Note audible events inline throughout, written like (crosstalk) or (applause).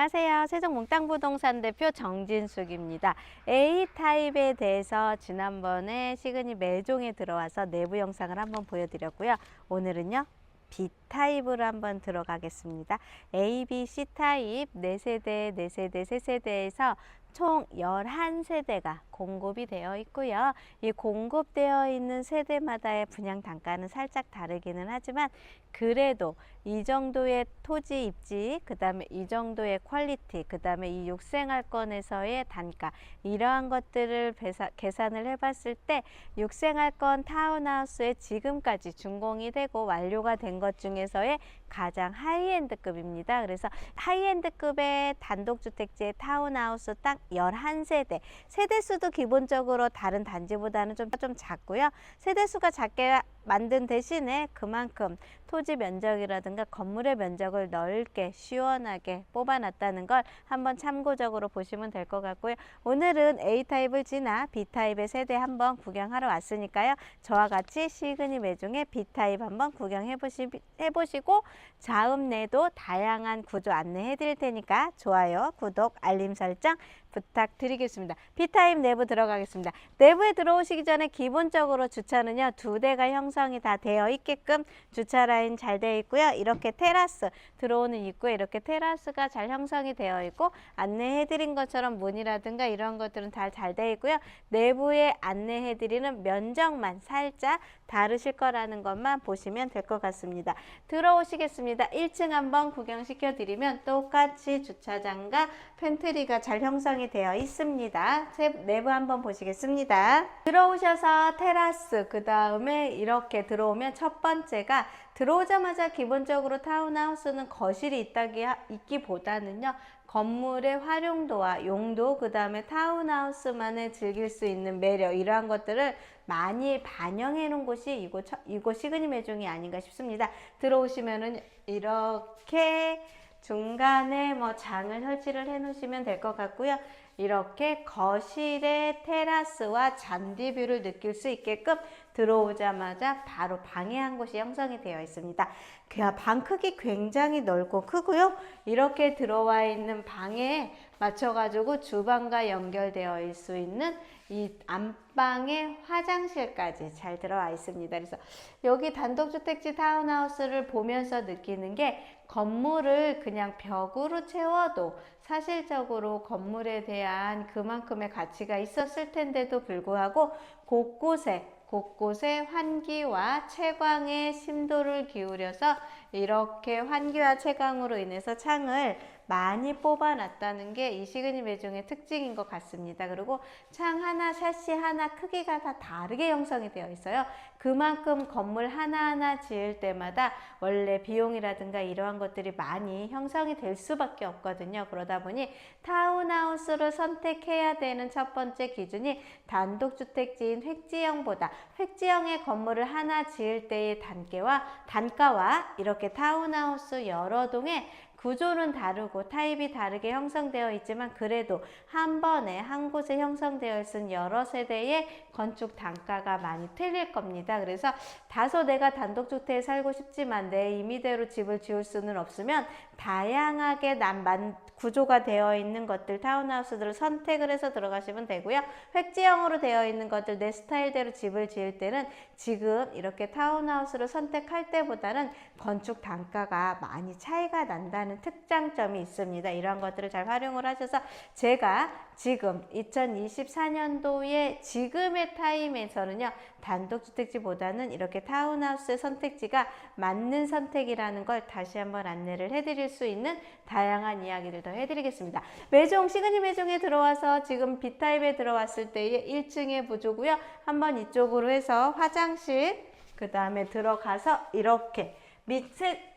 안녕하세요. 세종 몽땅부동산 대표 정진숙입니다. A타입에 대해서 지난번에 시그니 매종에 들어와서 내부 영상을 한번 보여드렸고요. 오늘은요. B타입으로 한번 들어가겠습니다. A, B, C타입 4세대, 4세대, 3세대에서 총 11세대가 공급이 되어 있고요. 이 공급되어 있는 세대마다의 분양 단가는 살짝 다르기는 하지만 그래도 이 정도의 토지 입지, 그 다음에 이 정도의 퀄리티, 그 다음에 이 육생활권에서의 단가 이러한 것들을 배사, 계산을 해봤을 때 육생활권 타운하우스에 지금까지 준공이 되고 완료가 된 것 중에서의 가장 하이엔드급입니다. 그래서 하이엔드급의 단독주택지의 타운하우스 딱 11세대. 세대수도 기본적으로 다른 단지보다는 좀, 좀 작고요. 세대수가 작게 만든 대신에 그만큼 토지 면적이라든가 건물의 면적을 넓게 시원하게 뽑아놨다는 걸 한번 참고적으로 보시면 될 것 같고요. 오늘은 A타입을 지나 B타입의 세대 한번 구경하러 왔으니까요. 저와 같이 시그니 매종의 B타입 한번 구경해 보시, 해보시고 자음 내도 다양한 구조 안내해 드릴 테니까 좋아요, 구독, 알림 설정 부탁드리겠습니다. B타입 내부 들어가겠습니다. 내부에 들어오시기 전에 기본적으로 주차는요. 두 대가 형성이 다 되어 있게끔 주차 라인 잘 되어 있고요. 이렇게 테라스 들어오는 입구에 이렇게 테라스가 잘 형성이 되어 있고 안내해 드린 것처럼 문이라든가 이런 것들은 다 잘 되어 있고요. 내부에 안내해 드리는 면적만 살짝 다르실 거라는 것만 보시면 될 것 같습니다. 들어오시겠습니다. 1층 한번 구경시켜 드리면 똑같이 주차장과 팬트리가 잘 형성이 되어 있습니다. 세- 내부 한번 보시겠습니다. 들어오셔서 테라스 그 다음에 이렇게 들어오면 첫 번째가 들어오자마자 기본적으로 타운하우스는 거실이 있다기 있기보다는요. 건물의 활용도와 용도 그 다음에 타운하우스만을 즐길 수 있는 매력 이러한 것들을 많이 반영해 놓은 곳이 이곳 첫- 이곳 시그니 매종이 아닌가 싶습니다. 들어오시면은 이렇게 중간에 뭐 장을 설치를 해 놓으시면 될 것 같고요. 이렇게 거실의 테라스와 잔디뷰를 느낄 수 있게끔 들어오자마자 바로 방에 한 곳이 형성이 되어 있습니다. 그방 크기 굉장히 넓고 크고요. 이렇게 들어와 있는 방에 맞춰가지고 주방과 연결되어 있을 수 있는 이 안방에 화장실까지 잘 들어와 있습니다. 그래서 여기 단독주택지 타운하우스를 보면서 느끼는 게 건물을 그냥 벽으로 채워도 사실적으로 건물에 대한 그만큼의 가치가 있었을 텐데도 불구하고 곳곳에 곳곳에 환기와 채광에 심도를 기울여서 이렇게 환기와 채광으로 인해서 창을 많이 뽑아놨다는 게 이 시그니 매종의 특징인 것 같습니다. 그리고 창 하나, 샤시 하나 크기가 다 다르게 형성이 되어 있어요. 그만큼 건물 하나하나 지을 때마다 원래 비용이라든가 이러한 것들이 많이 형성이 될 수밖에 없거든요. 그러다 보니 타운하우스를 선택해야 되는 첫 번째 기준이 단독주택지인 획지형보다 획지형의 건물을 하나 지을 때의 단계와 단가와 이렇게 타운하우스 여러 동의 구조는 다르고 타입이 다르게 형성되어 있지만 그래도 한 번에 한 곳에 형성되어 있은 여러 세대의 건축 단가가 많이 틀릴 겁니다. 그래서 다소 내가 단독주택에 살고 싶지만 내 임의대로 집을 지을 수는 없으면 다양하게 난만 구조가 되어 있는 것들 타운하우스들을 선택을 해서 들어가시면 되고요. 획지형으로 되어 있는 것들 내 스타일대로 집을 지을 때는 지금 이렇게 타운하우스를 선택할 때보다는 건축 단가가 많이 차이가 난다는 특장점이 있습니다. 이러한 것들을 잘 활용을 하셔서 제가 지금 2024년도에 지금의 타임에서는요. 단독주택지보다는 이렇게 타운하우스의 선택지가 맞는 선택이라는 걸 다시 한번 안내를 해드릴 수 있는 다양한 이야기를 더 해드리겠습니다. 매종, 시그니 매종에 들어와서 지금 B타입에 들어왔을 때의 1층의 구조고요. 한번 이쪽으로 해서 화장실, 그 다음에 들어가서 이렇게 밑에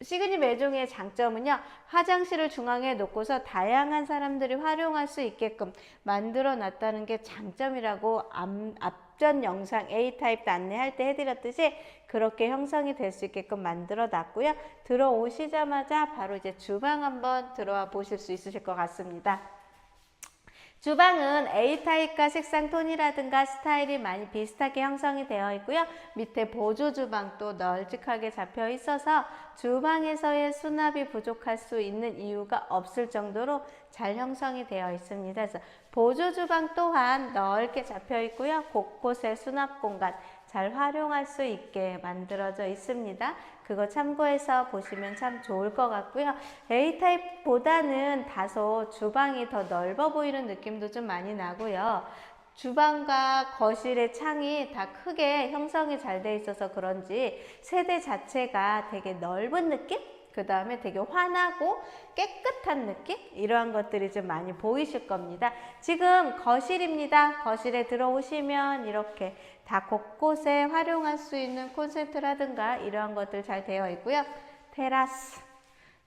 시그니 매종의 장점은요, 화장실을 중앙에 놓고서 다양한 사람들이 활용할 수 있게끔 만들어 놨다는 게 장점이라고 앞, 앞전 영상 A타입 안내할 때 해드렸듯이 그렇게 형성이 될 수 있게끔 만들어 놨고요. 들어오시자마자 바로 이제 주방 한번 들어와 보실 수 있으실 것 같습니다. 주방은 A타입과 색상 톤이라든가 스타일이 많이 비슷하게 형성이 되어 있고요. 밑에 보조 주방도 널찍하게 잡혀 있어서 주방에서의 수납이 부족할 수 있는 이유가 없을 정도로 잘 형성이 되어 있습니다. 그래서 보조 주방 또한 넓게 잡혀 있고요. 곳곳에 수납 공간 잘 활용할 수 있게 만들어져 있습니다. 그거 참고해서 보시면 참 좋을 것 같고요. A타입보다는 다소 주방이 더 넓어 보이는 느낌도 좀 많이 나고요. 주방과 거실의 창이 다 크게 형성이 잘 돼 있어서 그런지 세대 자체가 되게 넓은 느낌? 그 다음에 되게 환하고 깨끗한 느낌? 이러한 것들이 좀 많이 보이실 겁니다. 지금 거실입니다. 거실에 들어오시면 이렇게 다 곳곳에 활용할 수 있는 콘센트라든가 이러한 것들 잘 되어 있고요. 테라스.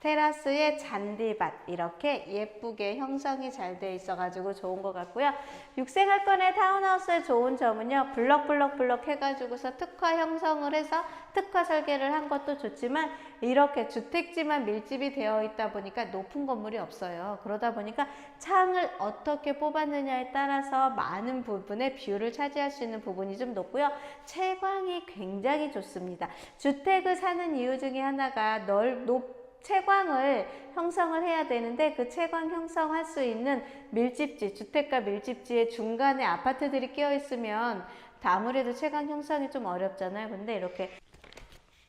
테라스에 잔디밭 이렇게 예쁘게 형성이 잘 돼 있어 가지고 좋은 것 같고요. 육생활권의 타운하우스의 좋은 점은요. 블럭블럭블럭 해가지고서 특화 형성을 해서 특화 설계를 한 것도 좋지만 이렇게 주택지만 밀집이 되어 있다 보니까 높은 건물이 없어요. 그러다 보니까 창을 어떻게 뽑았느냐에 따라서 많은 부분의 뷰를 차지할 수 있는 부분이 좀 높고요. 채광이 굉장히 좋습니다. 주택을 사는 이유 중에 하나가 넓, 높, 채광을 형성을 해야 되는데 그 채광 형성할 수 있는 밀집지, 주택가 밀집지의 중간에 아파트들이 끼어 있으면 아무래도 채광 형성이 좀 어렵잖아요. 근데 이렇게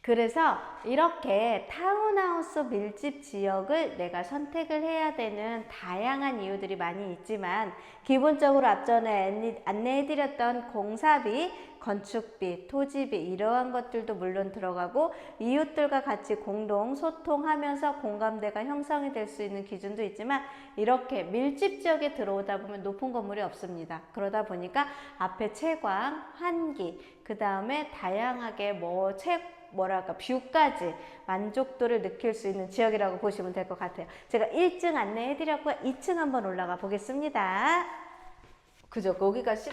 그래서 이렇게 타운하우스 밀집 지역을 내가 선택을 해야 되는 다양한 이유들이 많이 있지만 기본적으로 앞전에 안내해 드렸던 공사비, 건축비, 토지비 이러한 것들도 물론 들어가고 이웃들과 같이 공동 소통하면서 공감대가 형성이 될 수 있는 기준도 있지만 이렇게 밀집 지역에 들어오다 보면 높은 건물이 없습니다. 그러다 보니까 앞에 채광, 환기, 그 다음에 다양하게 뭐 책, 뭐랄까 뷰까지 만족도를 느낄 수 있는 지역이라고 보시면 될 것 같아요. 제가 1층 안내해 드렸고요. 2층 한번 올라가 보겠습니다. 그죠? 거기가 시,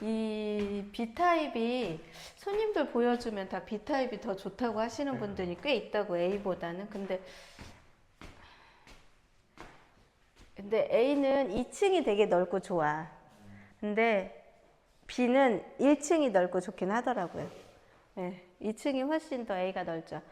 이 B타입이 손님들 보여주면 다 B타입이 더 좋다고 하시는 분들이 꽤 있다고 A보다는 근데 근데 A는 2층이 되게 넓고 좋아. 근데 B는 1층이 넓고 좋긴 하더라고요. 네, 2층이 훨씬 더 A가 넓죠.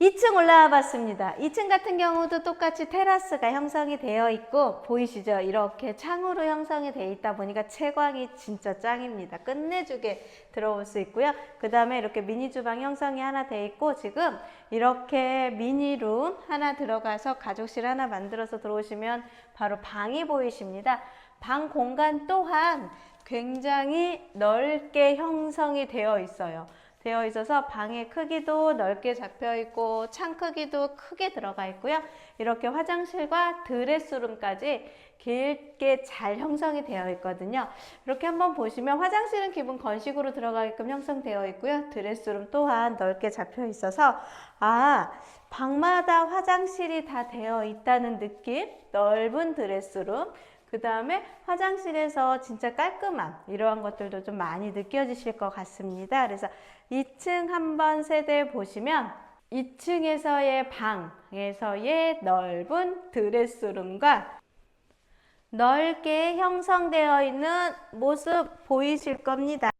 2층 올라와 봤습니다. 2층 같은 경우도 똑같이 테라스가 형성이 되어 있고 보이시죠? 이렇게 창으로 형성이 되어 있다 보니까 채광이 진짜 짱입니다. 끝내주게 들어올 수 있고요. 그 다음에 이렇게 미니 주방 형성이 하나 되어 있고 지금 이렇게 미니룸 하나 들어가서 가족실 하나 만들어서 들어오시면 바로 방이 보이십니다. 방 공간 또한 굉장히 넓게 형성이 되어 있어요. 되어 있어서 방의 크기도 넓게 잡혀 있고 창 크기도 크게 들어가 있고요. 이렇게 화장실과 드레스룸까지 길게 잘 형성이 되어 있거든요. 이렇게 한번 보시면 화장실은 기본 건식으로 들어가게끔 형성되어 있고요. 드레스룸 또한 넓게 잡혀 있어서 아 방마다 화장실이 다 되어 있다는 느낌 넓은 드레스룸 그 다음에 화장실에서 진짜 깔끔함 이러한 것들도 좀 많이 느껴지실 것 같습니다. 그래서 2층 한번 세대 보시면 2층에서의 방에서의 넓은 드레스룸과 넓게 형성되어 있는 모습 보이실 겁니다.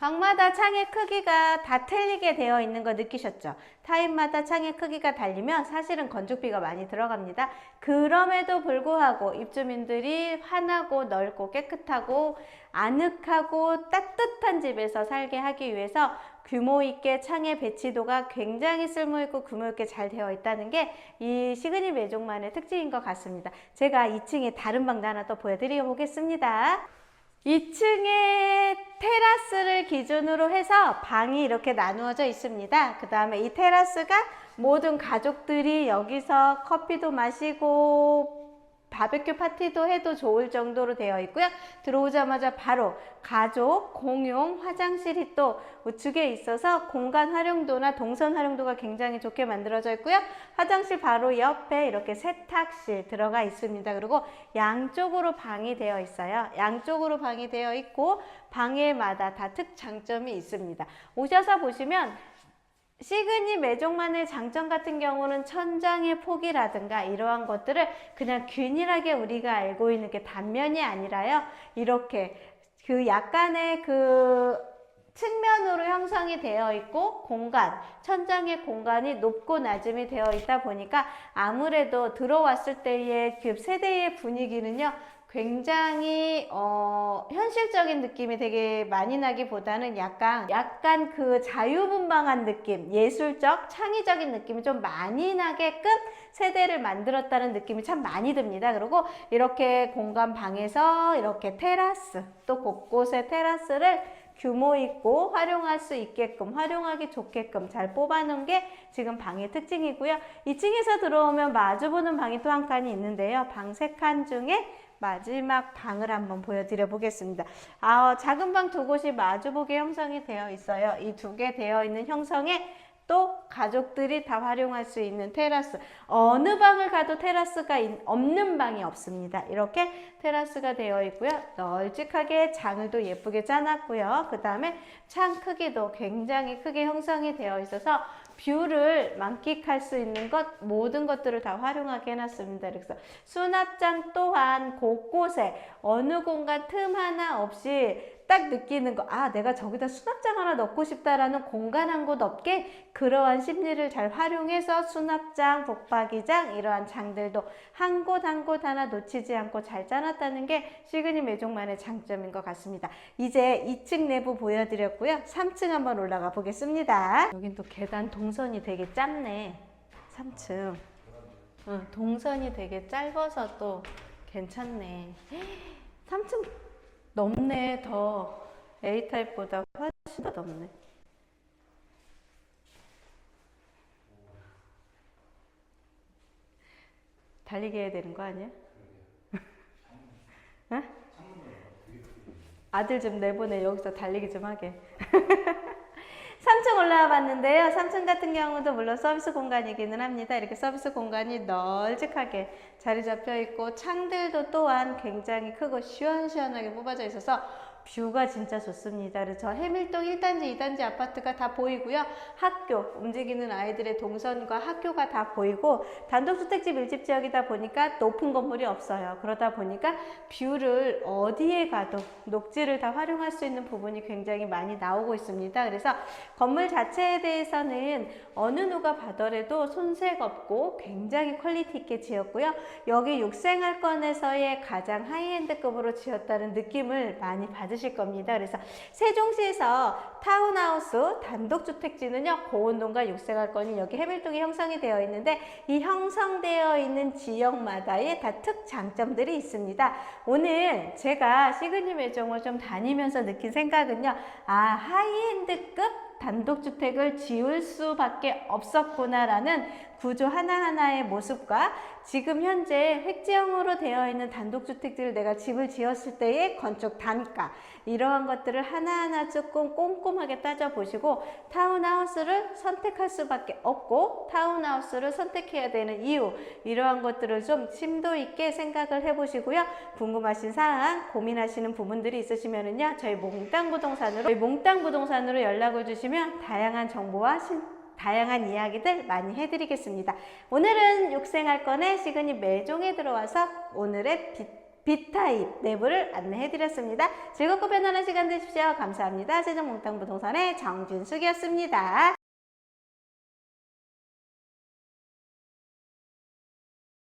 방마다 창의 크기가 다 틀리게 되어 있는 거 느끼셨죠? 타입마다 창의 크기가 달리면 사실은 건축비가 많이 들어갑니다. 그럼에도 불구하고 입주민들이 환하고 넓고 깨끗하고 아늑하고 따뜻한 집에서 살게 하기 위해서 규모 있게 창의 배치도가 굉장히 쓸모있고 규모 있게 잘 되어 있다는 게 이 시그니 매종만의 특징인 것 같습니다. 제가 2층에 다른 방도 하나 또 보여드려 보겠습니다. 2층에 테라스를 기준으로 해서 방이 이렇게 나누어져 있습니다. 그 다음에 이 테라스가 모든 가족들이 여기서 커피도 마시고 바베큐 파티도 해도 좋을 정도로 되어 있고요. 들어오자마자 바로 가족 공용 화장실이 또 우측에 있어서 공간 활용도나 동선 활용도가 굉장히 좋게 만들어져 있고요. 화장실 바로 옆에 이렇게 세탁실 들어가 있습니다. 그리고 양쪽으로 방이 되어 있어요. 양쪽으로 방이 되어 있고 방에마다 다 특장점이 있습니다. 오셔서 보시면 시그니 매종만의 장점 같은 경우는 천장의 폭이라든가 이러한 것들을 그냥 균일하게 우리가 알고 있는 게 단면이 아니라요. 이렇게 그 약간의 그 측면으로 형성이 되어 있고 공간, 천장의 공간이 높고 낮음이 되어 있다 보니까 아무래도 들어왔을 때의 그 세대의 분위기는요. 굉장히 어, 현실적인 느낌이 되게 많이 나기보다는 약간 약간 그 자유분방한 느낌, 예술적, 창의적인 느낌이 좀 많이 나게끔 세대를 만들었다는 느낌이 참 많이 듭니다. 그리고 이렇게 공간 방에서 이렇게 테라스, 또 곳곳에 테라스를 규모 있고 활용할 수 있게끔 활용하기 좋게끔 잘 뽑아놓은 게 지금 방의 특징이고요. 2층에서 들어오면 마주보는 방이 또 한 칸이 있는데요. 방 세 칸 중에 마지막 방을 한번 보여드려 보겠습니다. 아, 작은 방 두 곳이 마주보게 형성이 되어 있어요. 이 두 개 되어 있는 형성에 또 가족들이 다 활용할 수 있는 테라스. 어느 방을 가도 테라스가 있- 없는 방이 없습니다. 이렇게 테라스가 되어 있고요. 널찍하게 장을 또 예쁘게 짜놨고요. 그 다음에 창 크기도 굉장히 크게 형성이 되어 있어서 뷰를 만끽할 수 있는 것 모든 것들을 다 활용하게 해놨습니다. 그래서 수납장 또한 곳곳에 어느 공간 틈 하나 없이 딱 느끼는 거, 아, 내가 저기다 수납장 하나 넣고 싶다라는 공간 한 곳 없게 그러한 심리를 잘 활용해서 수납장, 복박이장, 이러한 장들도 한곳 한 곳 하나 놓치지 않고 잘 짜놨다는 게 시그니 매종만의 장점인 것 같습니다. 이제 2층 내부 보여드렸고요. 3층 한번 올라가 보겠습니다. 여긴 또 계단 동선이 되게 짧네. 3층. 응, 동선이 되게 짧아서 또 괜찮네. 3층 넓네, 더. A타입보다 훨씬 더 넓네. 달리게 해야 되는 거 아니야? 응? 아들 좀 내보내 여기서 달리기 좀 하게 (laughs) 3층 올라와 봤는데요. 3층 같은 경우도 물론 서비스 공간이기는 합니다. 이렇게 서비스 공간이 널찍하게 자리 잡혀 있고 창들도 또한 굉장히 크고 시원시원하게 뽑아져 있어서 뷰가 진짜 좋습니다. 그래서 저 해밀동 1단지, 2단지 아파트가 다 보이고요. 학교, 움직이는 아이들의 동선과 학교가 다 보이고 단독주택지 밀집 지역이다 보니까 높은 건물이 없어요. 그러다 보니까 뷰를 어디에 가도 녹지를 다 활용할 수 있는 부분이 굉장히 많이 나오고 있습니다. 그래서 건물 자체에 대해서는 어느 누가 봐더라도 손색 없고 굉장히 퀄리티 있게 지었고요. 여기 육생활권에서의 가장 하이엔드급으로 지었다는 느낌을 많이 받 으실 겁니다. 그래서 세종시에서 타운하우스 단독주택지는요, 고운동과 육생활권이 여기 해밀동에 형성이 되어 있는데 이 형성되어 있는 지역마다의 다 특장점들이 있습니다. 오늘 제가 시그니 매종을 좀 다니면서 느낀 생각은요, 아, 하이엔드급 단독주택을 지을 수밖에 없었구나라는 구조 하나하나의 모습과 지금 현재 획지형으로 되어 있는 단독주택들을 내가 집을 지었을 때의 건축 단가 이러한 것들을 하나하나 조금 꼼꼼하게 따져보시고 타운하우스를 선택할 수밖에 없고 타운하우스를 선택해야 되는 이유 이러한 것들을 좀 심도 있게 생각을 해보시고요. 궁금하신 사항 고민하시는 부분들이 있으시면은요 저희 몽땅 부동산으로 저희 몽땅 부동산으로 연락을 주시면 다양한 정보와 신, 다양한 이야기들 많이 해드리겠습니다. 오늘은 육생활권의 시그니 매종에 들어와서 오늘의 비, B타입 내부를 안내해드렸습니다. 즐겁고 편안한 시간 되십시오. 감사합니다. 세종몽땅부동산의 정준숙이었습니다.